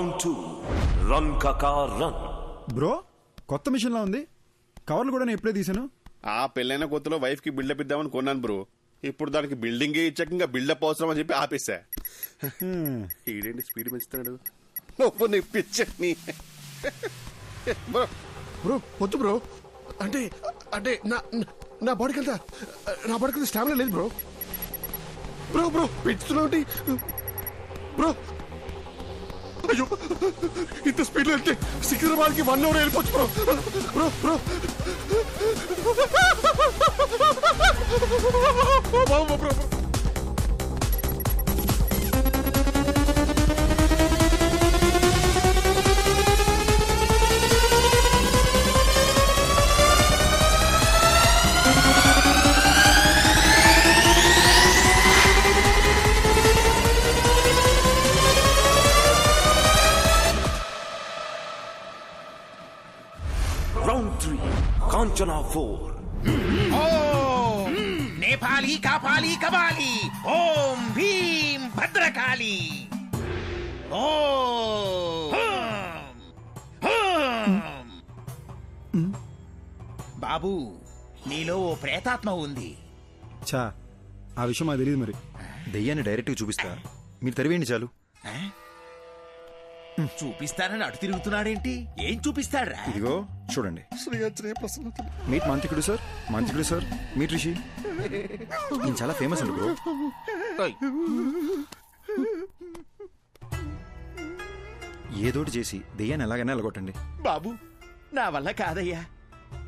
Round two run కాకా run bro కొత్త machine లా ఉంది? కవర్లు కూడా నేను ఎప్పుడే తీసాను ఆ పెళ్ళైన కొత్తలో వైఫ్కి బిల్డప్ ఇద్దామని కొన్నాను బ్రో. ఇప్పుడు దానికి బిల్డింగ్ ఇచ్చాక ఇంకా బిల్డప్ అవసరం అని చెప్పి ఆపేసా ఈడేంటి స్పీడ్ పెంచుతున్నాడు? నొప్పు నిప్పించని బ్రో. బ్రో వద్దు బ్రో. అంటే అంటే నా నా బాడీకి అంతా నా బాడీకి అంతా స్టామినా లేదు బ్రో. బ్రో బ్రో పెంచుతున్నావు బ్రో అయ్యో ఇంత స్పీడ్ వెళ్తే సికింద్రాబాద్కి వన్ అవర్ వెళ్ళిపోవచ్చు bro bro bro bro bro four. Om. Nepali కాపాలి కబాలి ఓం భీం భద్రకాళి. బాబు నీలో ఓ ప్రేతాత్మ ఉంది. చా ఆ విషయం మాకు తెలియదు మరి. దెయ్యాన్ని డైరెక్ట్గా చూపిస్తా. మీరు తరివేయండి చాలు? చూపిస్తానని అటు తిరుగుతున్నాడేంటి? ఏం చూపిస్తాడ్రా? ఇదిగో చూడండి. శ్రీయాత్రే ప్రసన్నత మీట్ మాంత్రికుడు సార్ మాంత్రికుడు సార్ మీట్ రిషి. నేను చాలా ఫేమస్ అండి బ్రో ఏదోటి చేసి దెయ్యాన్ని ఎలాగైనా ఎలగొట్టండి. బాబు నా వల్ల కాదయ్యా.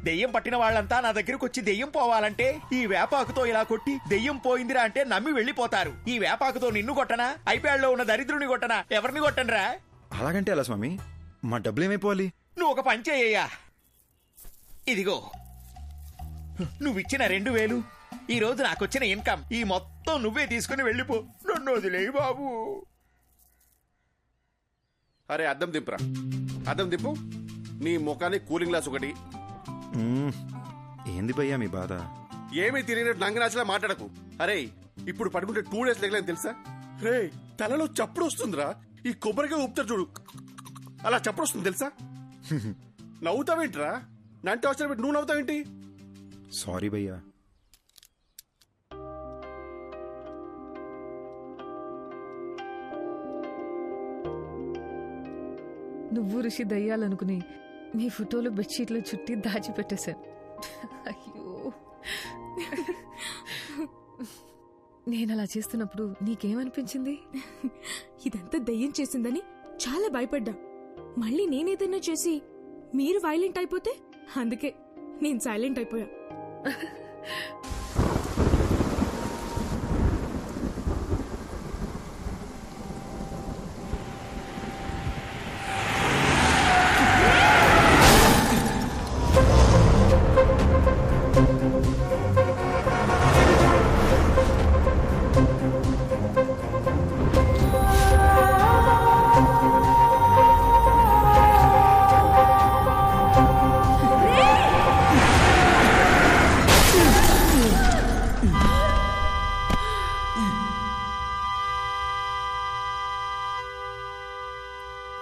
దెయ్యం పట్టిన వాళ్ళంతా నా దగ్గరకు వచ్చి దెయ్యం పోవాలంటే ఈ వేపాకుతో ఇలా కొట్టి దెయ్యం పోయిందిరా అంటే నమ్మి వెళ్ళిపోతారు. ఈ వేపాకుతో నిన్ను కొట్టనా? ఐప్యాడ్లో ఉన్న దరిద్రుని కొట్టనా? ఎవరిని కొట్టనరా? అలాగంటే ఎలా స్వామి? మా డబ్బులు ఏమైపోవాలి? నువ్వు ఒక పని చేయ్యా ఇదిగో. నువ్విచ్చిన రెండు వేలు ఈ రోజు నాకొచ్చిన ఇన్కమ్ ఈ మొత్తం నువ్వే తీసుకుని వెళ్ళిపో. నన్ను వదిలేయి బాబు. అరే అద్దం దింపురా. అద్దం దింపు. నీ ముఖానికి కూలింగ్ గ్లాస్ ఒకటి. ఏంది భయ్యా మీ బాధ? ఏమీ తెలియనట్టు నంగనాచలా మాట్లాడకు. అరే ఇప్పుడు పడుకుంటే టూ డేస్ లేకలేని తెలుసా? రే తలలో చప్పుడు వస్తుందిరా. ఈ కొబ్బరిగా ఊపుతారు చూడు. అలా చప్పుడు వస్తుంది తెలుసా? నవ్వుతావేంట్రా? నంటే అవసరం పెట్టి నువ్వు నవ్వుతావేంటి సారీ భయ్యా. నువ్వు ఋషి దయ్యాలనుకుని మీ ఫోటోలు బెడ్షీట్లో చుట్టి దాచిపెట్టేశాను. అయ్యో. నేను అలా చేస్తున్నప్పుడు నీకేమనిపించింది? ఇదంతా దయ్యం చేసిందని చాలా భయపడ్డా. మళ్ళీ నేనేదైనా చేసి మీరు వైలెంట్ అయిపోతే అందుకే నేను సైలెంట్ అయిపోయా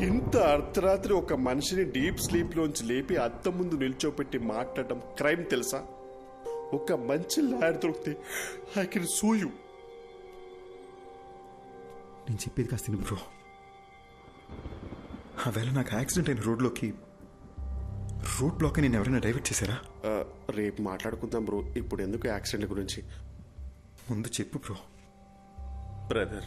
ఇంత అర్ధరాత్రి ఒక మనిషిని డీప్ స్లీప్ లోంచి లేపి అద్దం ముందు నిల్చోపెట్టి మాట్లాడటం క్రైమ్ తెలుసా? ఒక మంచి లాయర్ దొరికితే ఐ కెన్ సూ యూ. నేను చెప్పేది కాస్త బ్రో. ఆ వేళ నాకు యాక్సిడెంట్ అయిన రోడ్లోకి రోడ్ బ్లాక్ నేను ఎవరైనా డైవర్ట్ చేశారా? రేపు మాట్లాడుకుందాం బ్రో. ఇప్పుడు ఎందుకు యాక్సిడెంట్ గురించి? ముందు చెప్పు బ్రో. బ్రదర్.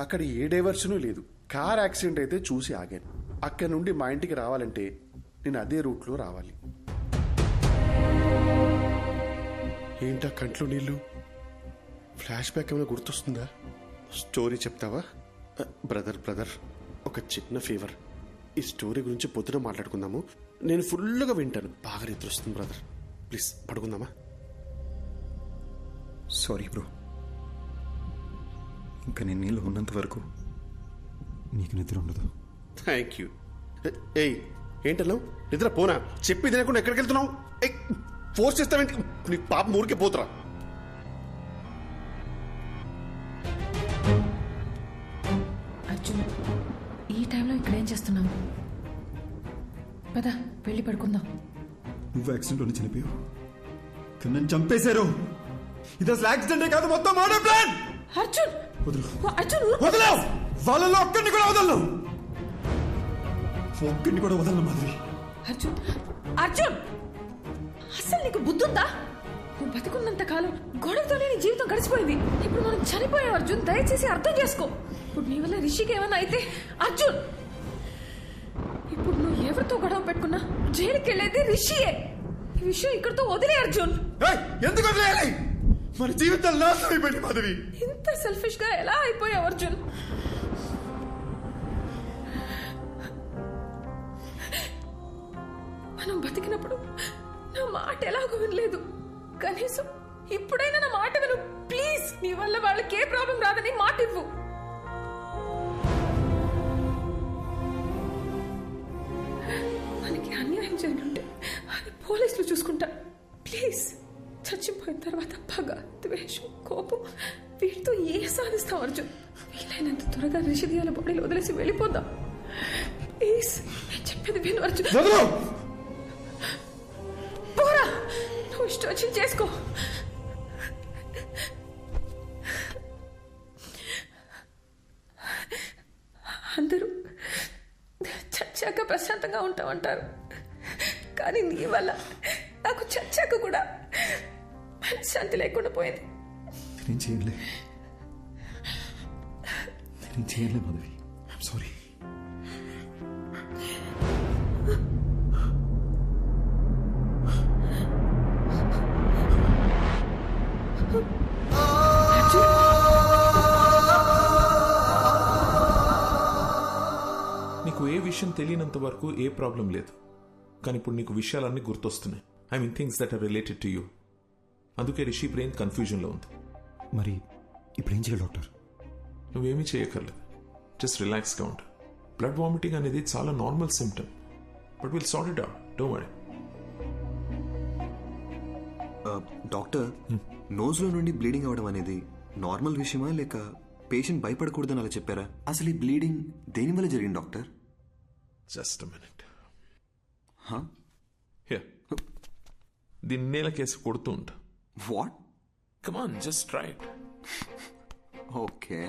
అక్కడ ఏ డైవర్షను లేదు. కార్ యాక్సిడెంట్ అయితే చూసి ఆగాను. అక్కడ నుండి మా ఇంటికి రావాలంటే నేను అదే రూట్లో రావాలి. ఏంటా కంట్లో నీళ్ళు? ఫ్లాష్ బ్యాక్ ఏమైనా గుర్తొస్తుందా? స్టోరీ చెప్తావా? బ్రదర్ బ్రదర్ ఒక చిన్న ఫీవర్. ఈ స్టోరీ గురించి పొద్దున మాట్లాడుకుందాము. నేను ఫుల్గా వింటాను. బాగా నిద్ర వస్తుంది బ్రదర్ ప్లీజ్ పడుకుందామా? సారీ బ్రో ఇంకా నేను నీళ్ళు ఉన్నంత వరకు నీకు నిద్ర ఉండదు. థ్యాంక్ యూ ఏయ్ ఏంటన్నావు నిద్ర పోనా? చెప్పి తినకుండా ఎక్కడికి వెళ్తున్నావు ఫోర్స్ చేస్తావేంటి? నీ పాప ఊరికే పోతురా. చేస్తున్నావు పద వెళ్ళి పడుకుందాం. నువ్వు యాక్సిడెంట్లోనే చనిపోయావు. కానీ నన్ను చంపేశారు. ఇది అసలు యాక్సిడెంటే కాదు మొత్తం మర్డర్ ప్లాన్. అర్జున్! వదులు. అర్జున్! వదలవు వాళ్ళలో ఒక్కడిని కూడా వదలను. ఒక్కడిని కూడా వదలను మాధవి. అర్జున్! అర్జున్! అసలు నీకు బుద్ధుందా? నువ్వు బతికున్నంత కాలం గొడవతోనే నీ జీవితం గడిచిపోయింది. ఇప్పుడు మనం చనిపోయాం అర్జున్. దయచేసి అర్థం చేసుకో. ఇప్పుడు నీ వల్ల రిషికి ఏమైనా అయితే అర్జున్! ఇప్పుడు నువ్వు ఎవరితో గొడవ పెట్టుకున్నా? జైలుకి వెళ్ళేది రిషియే. ఈ విషయం ఇక్కడితో వదిలే అర్జున్. ఎందుకు వదిలేయాలి? మన జీవితాలు నాశనం అయిపోయింది మాధవి. ఇంత సెల్ఫిష్గా ఎలా అయిపోయావు అర్జున్? మనం బతికినప్పుడు నా మాట ఎలాగో వినలేదు. కనీసం ఇప్పుడైనా నా మాట విను. ప్లీజ్ నీ వల్ల వాళ్ళకి ఏ ప్రాబ్లం రాదని మాట ఇవ్వు చచ్చిపోయిన తర్వాత పగ ద్వేషం కోపం వీటితో ఏ సాధిస్తాం అర్జున్? వీలైనంత త్వరగా రిషిదియాల బాడీలో వదిలేసి వెళ్ళిపోదాం. ప్లీజ్ నేను చెప్పేది విను అర్జున్. పోరా! నువ్వు ఇష్టం చేసుకో. అందరూ చచ్చాక ప్రశాంతంగా ఉంటామంటారు. కానీ నీ వల్ల నాకు చచ్చాక కూడా మనశ్శాంతి లేకుండా పోయింది. నేనేం చేయలే. నేనేం చేయలే మాధవి. సారీ నీకు ఏ విషయం తెలియనంత వరకు ఏ ప్రాబ్లం లేదు. కానీ ఇప్పుడు నీకు విషయాలన్నీ గుర్తొస్తున్నాయి. I mean things that are related to you అందుకే రిషి బ్రెయిన్ కన్ఫ్యూజన్లో ఉంది. మరి ఇప్పుడు ఏం చేయాలి డాక్టర్? నువ్వేమీ చేయక్కర్లేదు. జస్ట్ రిలాక్స్గా ఉండు. బ్లడ్ వామిటింగ్ అనేది చాలా normal symptom but will sort it out. Don't worry. Doctor నోజ్లో నుండి బ్లీడింగ్ అవడం అనేది నార్మల్ విషయమా లేక పేషెంట్ భయపడకూడదని అలా చెప్పారా? అసలు ఈ బ్లీడింగ్ దేని వల్ల జరిగింది డాక్టర్? Just minute. దీన్ని నేల కేసు కొడుతూ ఉంటా what come on just try it okay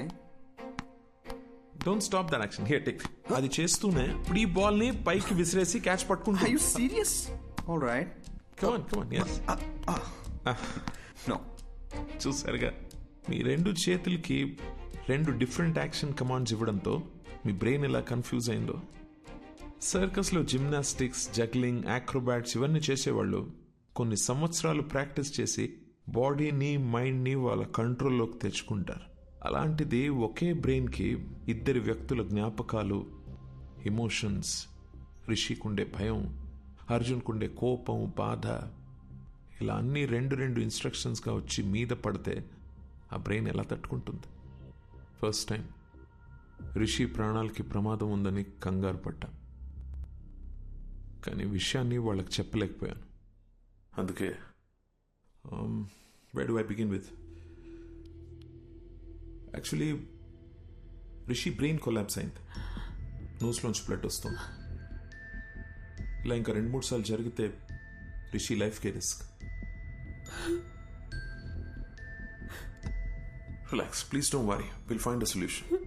don't stop that action here take అది చేస్తూనే ఇప్పుడు ఈ బాల్ని పైకి విసిరేసి క్యాచ్ పట్టుకుంటా. I you serious all right come on come on yes no చూసారుగా? మీ రెండు చేతులకి రెండు డిఫరెంట్ యాక్షన్ కమాండ్స్ ఇవ్వడంతో మీ బ్రెయిన్ ఎలా కన్ఫ్యూజ్ అయిందో. సర్కస్లో జిమ్నాస్టిక్స్ జగ్లింగ్ యాక్రోబాట్స్ ఇవన్నీ చేసేవాళ్ళు కొన్ని సంవత్సరాలు ప్రాక్టీస్ చేసి బాడీని మైండ్ని వాళ్ళ కంట్రోల్లోకి తెచ్చుకుంటారు. అలాంటిది ఒకే బ్రెయిన్కి ఇద్దరి వ్యక్తుల జ్ఞాపకాలు ఎమోషన్స్ రిషికుండే భయం అర్జున్కుండే కోపం బాధ ఇలా అన్నీ రెండు రెండు ఇన్స్ట్రక్షన్స్గా వచ్చి మీద పడితే ఆ బ్రెయిన్ ఎలా తట్టుకుంటుంది? First time. రిషి ప్రాణాలకి ప్రమాదం ఉందని కంగారు పడ్డా. కానీ విషయాన్ని వాళ్ళకి చెప్పలేకపోయాను. అందుకే. Way do I begin with actually Rishi brain collapse అయింది. నోస్లోంచి బ్లడ్ వస్తుంది. ఇలా ఇంకా రెండు మూడు సార్లు జరిగితే Rishi లైఫ్కే risk relax please don't worry will find a solution